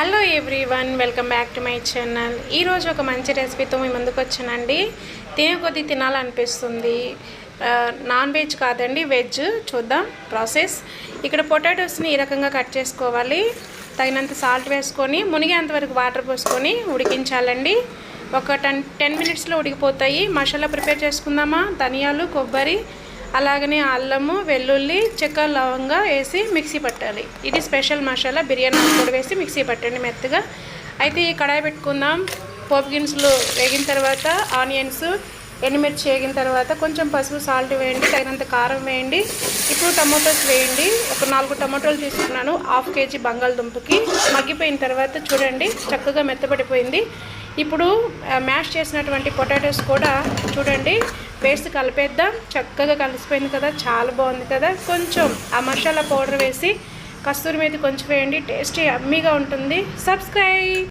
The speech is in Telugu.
Hello everyone welcome back to my channel ఈరోజు ఒక మంచి రెసిపీతో మీ ముందుకు వచ్చానండి. తినే కొద్దీ తినాలనిపిస్తుంది. నాన్ వెజ్ కాదండి వెజ్ చూద్దాం ప్రాసెస్ ఇక్కడ పొటాటోస్ని ఈ రకంగా కట్ చేసుకోవాలి. తగినంత సాల్ట్ వేసుకొని మునిగేంత వరకు వాటర్ పోసుకొని ఉడికించాలండి. ఒక టెన్ టెన్ మినిట్స్లో ఉడికిపోతాయి. మసాలా ప్రిపేర్ చేసుకుందామా? ధనియాలు కొబ్బరి అలాగనే అల్లము వెల్లుల్లి చెక్క లవంగా వేసి మిక్సీ పట్టాలి. ఇది స్పెషల్ మసాలా బిర్యానీ కూడా వేసి మిక్సీ పట్టండి మెత్తగా. అయితే ఈ కడాయి పెట్టుకుందాం. పోపు గినుసులు వేగిన తర్వాత ఆనియన్స్ ఎండుమిర్చి వేగిన తర్వాత కొంచెం పసుపు సాల్ట్ వేయండి తగినంత కారం వేయండి. ఇప్పుడు టమాటోస్ వేయండి. ఒక నాలుగు టమాటోలు తీసుకున్నాను. హాఫ్ కేజీ బంగాళదుంపకి. మగ్గిపోయిన తర్వాత చూడండి చక్కగా మెత్తబడిపోయింది. ఇప్పుడు మ్యాష్ చేసినటువంటి పొటాటోస్ కూడా చూడండి పేస్ట్ కలిపేద్దాం. చక్కగా కలిసిపోయింది కదా చాలా బాగుంది కదా. కొంచెం ఆ మసాలా పౌడర్ వేసి కస్తూరి మీద కొంచెం వేయండి. టేస్టీ అమ్మీగా ఉంటుంది. సబ్స్క్రైబ్!